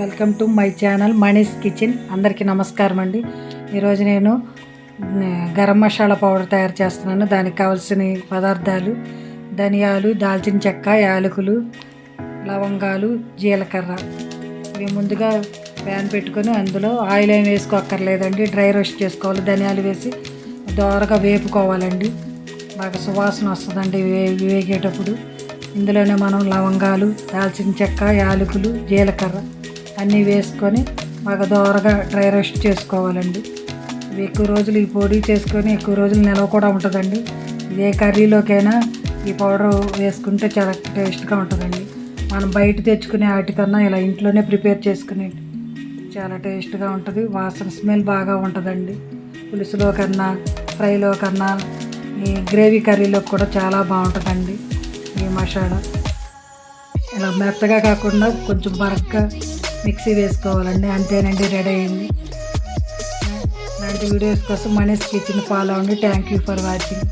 Welcome to my channel Manish kitchen. అందరికీ నమస్కారం అండి. ఈరోజు నేను గరం మసాలా పౌడర్ తయారు చేస్తున్నాను. దానికి కావాల్సిన పదార్థాలు ధనియాలు దాల్చిన చెక్క యాలకులు లవంగాలు జీలకర్ర. ఇవి ముందుగా ప్యాన్ పెట్టుకొని అందులో ఆయిల్ ఏం వేసుకోక్కర్లేదండి. డ్రై రోస్ట్ చేసుకోవాలి. ధనియాలు వేసి దోరగా వేపుకోవాలండి. బాగా సువాసన వస్తుందండి వే వేగేటప్పుడు. ఇందులోనే మనం లవంగాలు దాల్చిన చెక్క యాలకులు జీలకర్ర అన్నీ వేసుకొని బాగా దోరగా డ్రై రోస్ట్ చేసుకోవాలండి. ఇవి ఎక్కువ రోజులు ఈ పొడి చేసుకొని ఎక్కువ రోజులు నిల్వ కూడా ఉంటుందండి. ఏ కర్రీలోకైనా ఈ పౌడర్ వేసుకుంటే చాలా టేస్ట్గా ఉంటుందండి. మనం బయట తెచ్చుకునే వాటికన్నా ఇలా ఇంట్లోనే ప్రిపేర్ చేసుకుని చాలా టేస్ట్గా ఉంటుంది. వాసన స్మెల్ బాగా ఉంటుందండి. పులుసులో కన్నా ఫ్రైలో కన్నా ఈ గ్రేవీ కర్రీలో కూడా చాలా బాగుంటుందండి ఈ మసాలా. ఇలా మెత్తగా కాకుండా కొంచెం బరగ్గా మిక్సీ వేసుకోవాలండి అంతేనండి రెడీ అయింది. ఇలాంటి వీడియోస్ కోసం మనీస్ కిచెన్ ఫాలో అవ్వండి. Thank you for watching